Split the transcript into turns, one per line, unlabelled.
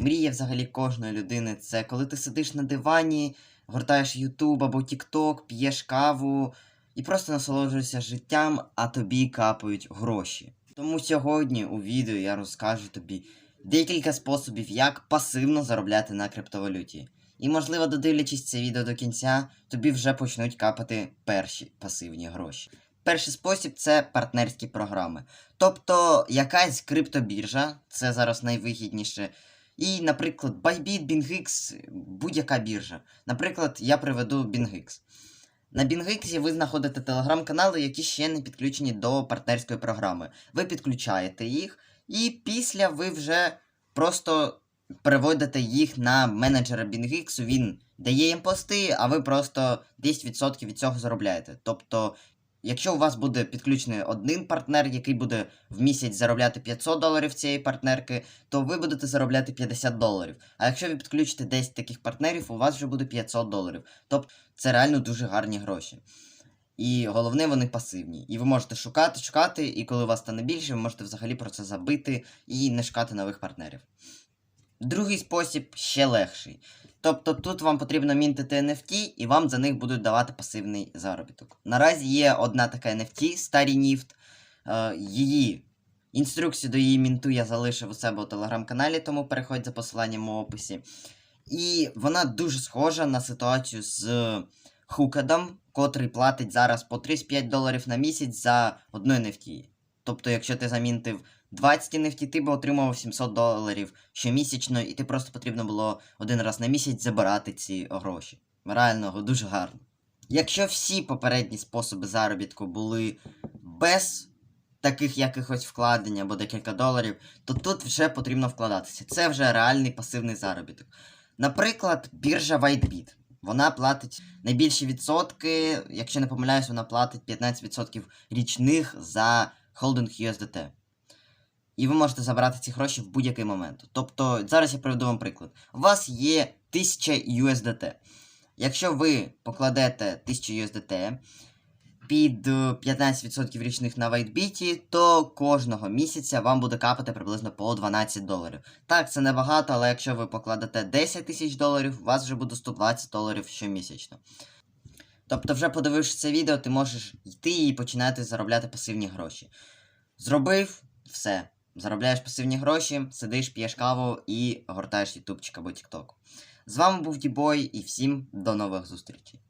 Мрія взагалі кожної людини це коли ти сидиш на дивані, гортаєш Ютуб або Тікток, п'єш каву і просто насолоджуєшся життям, а тобі капають гроші. Тому сьогодні у відео я розкажу тобі декілька способів, як пасивно заробляти на криптовалюті. І, можливо, додивлячись це відео до кінця, тобі вже почнуть капати перші пасивні гроші. Перший спосіб це партнерські програми. Тобто якась криптобіржа, це зараз найвигідніше. І, наприклад, Bybit, BingX, будь-яка біржа. Наприклад, я приведу BingX. На BingX ви знаходите телеграм-канали, які ще не підключені до партнерської програми. Ви підключаєте їх, і після ви вже просто переводите їх на менеджера BingX, він дає їм пости, а ви просто 10% від цього заробляєте. Тобто, якщо у вас буде підключений один партнер, який буде в місяць заробляти 500 доларів цієї партнерки, то ви будете заробляти 50 доларів. А якщо ви підключите 10 таких партнерів, у вас вже буде 500 доларів. Тобто це реально дуже гарні гроші. І головне, вони пасивні. І ви можете шукати, шукати, і коли у вас стане більше, ви можете взагалі про це забити і не шукати нових партнерів. Другий спосіб ще легший. Тобто тут вам потрібно мінтити NFT, і вам за них будуть давати пасивний заробіток. Наразі є одна така NFT, Старі Ніфт. Її інструкцію до її мінту я залишив у себе у телеграм-каналі, тому переходь за посиланням у описі. І вона дуже схожа на ситуацію з Хукадом, котрий платить зараз по 35 доларів на місяць за одну NFT. Тобто, якщо ти замінтив 20 NFT, ти б отримував 700 доларів щомісячно, і ти просто потрібно було один раз на місяць забирати ці гроші. Реально, дуже гарно. Якщо всі попередні способи заробітку були без таких якихось вкладень або декілька доларів, то тут вже потрібно вкладатися. Це вже реальний пасивний заробіток. Наприклад, біржа WhiteBit. Вона платить найбільші відсотки, якщо не помиляюсь, вона платить 15% річних за холдинг USDT. І ви можете забрати ці гроші в будь-який момент. Тобто, зараз я приведу вам приклад. У вас є 1000 USDT. Якщо ви покладете 1000 USDT під е, 15% річних на WhiteBit, то кожного місяця вам буде капати приблизно по 12 доларів. Так, це небагато, але якщо ви покладете 10 тисяч доларів, у вас вже буде 120 доларів щомісячно. Тобто, вже подививши це відео, ти можеш йти і починати заробляти пасивні гроші. Зробив все. Заробляєш пасивні гроші, сидиш, п'єш каву і гортаєш ютубчик або тікток. З вами був Дібой і всім до нових зустрічей.